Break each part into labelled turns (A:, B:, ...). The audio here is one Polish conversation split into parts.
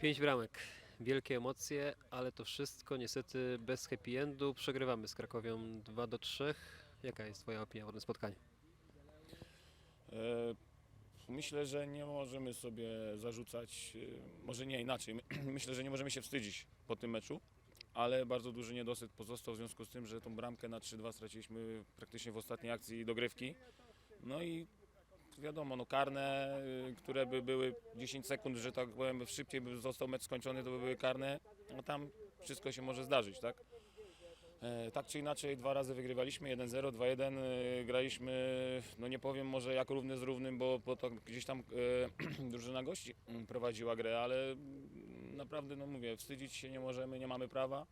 A: Pięć bramek, wielkie emocje, ale to wszystko niestety bez happy endu. Przegrywamy z Krakowią 2 do 3. Jaka jest Twoja opinia o tym spotkaniu?
B: E, Myślę, że nie możemy sobie zarzucać, e, może nie inaczej, my- myślę, że nie możemy się wstydzić po tym meczu, ale bardzo duży niedosyt pozostał w związku z tym, że tą bramkę na 3-2 straciliśmy praktycznie w ostatniej akcji dogrywki. No i wiadomo, no karne, y, które by były 10 sekund, że tak powiem, szybciej by został mecz skończony, to by były karne, no tam wszystko się może zdarzyć, tak? E, Tak czy inaczej, dwa razy wygrywaliśmy, 1-0, 2-1, e, graliśmy, no nie powiem może jak równy z równym, bo, bo to gdzieś tam e, drużyna gości prowadziła grę, ale mm, naprawdę, no mówię, wstydzić się nie możemy, nie mamy prawa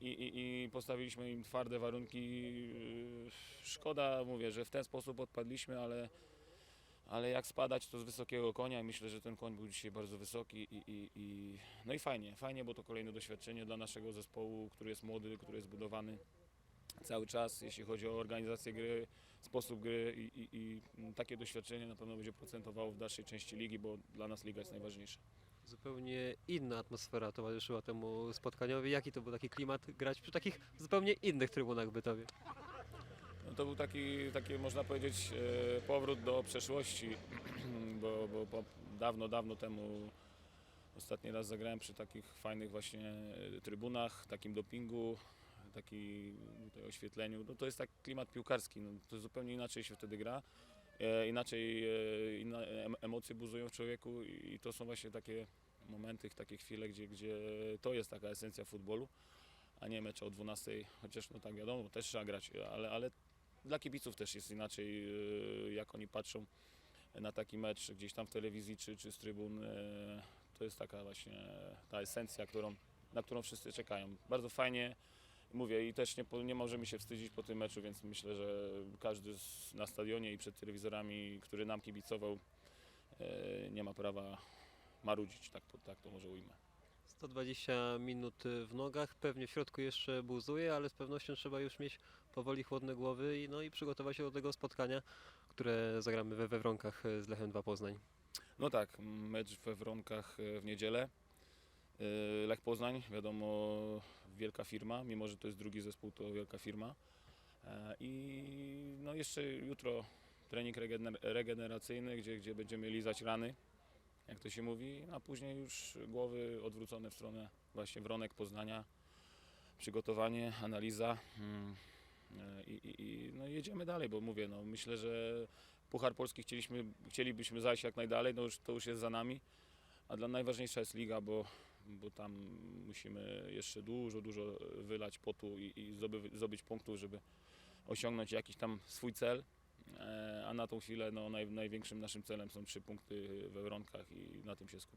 B: i, i, i postawiliśmy im twarde warunki. E, Szkoda, mówię, że w ten sposób odpadliśmy, ale, ale jak spadać to z wysokiego konia myślę, że ten koń był dzisiaj bardzo wysoki i, i, i no i fajnie, fajnie, bo to kolejne doświadczenie dla naszego zespołu, który jest młody, który jest budowany cały czas, jeśli chodzi o organizację gry, sposób gry i, i, i takie doświadczenie na pewno będzie procentowało w dalszej części ligi, bo dla nas liga jest najważniejsza.
A: Zupełnie inna atmosfera towarzyszyła temu spotkaniowi. Jaki to był taki klimat grać przy takich zupełnie innych trybunach Bytowie?
B: No to był taki, taki można powiedzieć, e, powrót do przeszłości, bo, bo dawno, dawno temu ostatni raz zagrałem przy takich fajnych właśnie e, trybunach, takim dopingu, taki tutaj oświetleniu. No to jest tak klimat piłkarski, no to zupełnie inaczej się wtedy gra. E, inaczej e, emocje buzują w człowieku i to są właśnie takie momenty, takie chwile, gdzie, gdzie to jest taka esencja futbolu, a nie mecze o 12, chociaż no tak wiadomo, też trzeba grać, ale, ale dla kibiców też jest inaczej, e, jak oni patrzą na taki mecz gdzieś tam w telewizji czy, czy z trybun. To jest taka właśnie ta esencja, którą, na którą wszyscy czekają. Bardzo fajnie, mówię i też nie, nie możemy się wstydzić po tym meczu, więc myślę, że każdy z, na stadionie i przed telewizorami, który nam kibicował, e, nie ma prawa marudzić, tak, to- tak to może ujmę.
A: 120 minut w nogach, pewnie w środku jeszcze buzuje, ale z pewnością trzeba już mieć powoli chłodne głowy i, no, i przygotować się do tego spotkania, które zagramy we Wewronkach z Lechem 2 Poznań.
B: No tak, mecz we Wronkach e, w niedzielę. E, Lech Poznań, wiadomo, wielka firma, mimo że to jest drugi zespół, to wielka firma. E, I no jeszcze jutro trening regener- regeneracyjny, gdzie, gdzie będziemy lizać rany, jak to się mówi, a później już głowy odwrócone w stronę właśnie Wronek, Poznania, przygotowanie, analiza. mm, e, I, i, no jedziemy dalej, bo mówię, no myślę, że Puchar Polski chcielibyśmy zajść jak najdalej, no już, to już jest za nami, a dla najważniejsza jest liga, bo, bo tam musimy jeszcze dużo, dużo wylać potu i, i zdoby, zdobyć punktów, żeby osiągnąć jakiś tam swój cel. E, A na tą chwilę no, naj, największym naszym celem są trzy punkty we Wronkach i na tym się skupiamy.